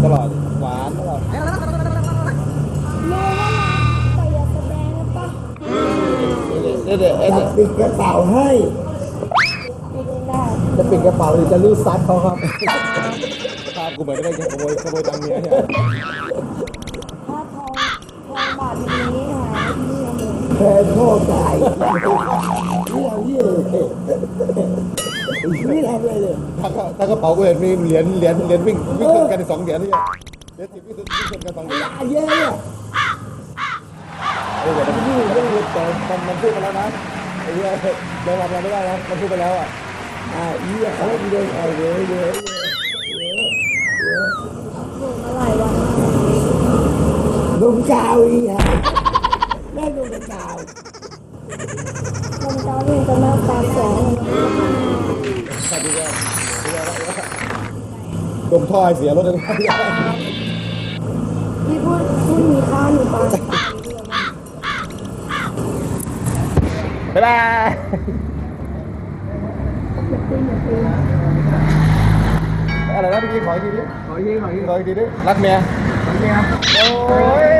แบบตลอดหวานตลอดโลว่าแต่อย่าแสดงนะปะเดี๋ยวเดี๋ยวเดี๋ยวปิดกระเป๋าให้ไม่ได้จะปิดกระเป๋าหรือจะรูดซัดเขาครับภาพกูเหมือนไม่ได้ขโมยขโมยตังค์เมียเนี่ยถ้าทองทองบาทนี้หายที่นี่เลยแทนพ่อตายนี่เอาเยี่ย เลยนี่ทำอะไรเลยถ้าถ้ากระเป๋ากูเห็นมีเหรียญเหรียญเหรียญวิ่งวิ่งชนกันสองเหรียญนี่เหรียญสิบวิ่งชนกันสองเหรียญเยี่ยเนี่ยเออเดี๋ยวมันพูดมันพูดแต่มันมันพูดไปแล้วนะไอ้เหี้ยเดี๋ยวเราไม่ได้นะมันพูดไปแล้วอะอ่าเยี่ยเขาเดินเอาเลยเลยถูกมาหลายวันลงกาวอีกฮะได้ลงกาวลมเจ้าเรียนจะมาตาม แสงใช่ดีว่าดมท่อให้เสียรถเลยนะพี่พูดพูดมีค่าหนูปะบ๊ายบายอะไรนะพี่ขออีกทีดิขออีกทีขออีกทีขออีกทีดิรักเมียรักเมียโอ้ย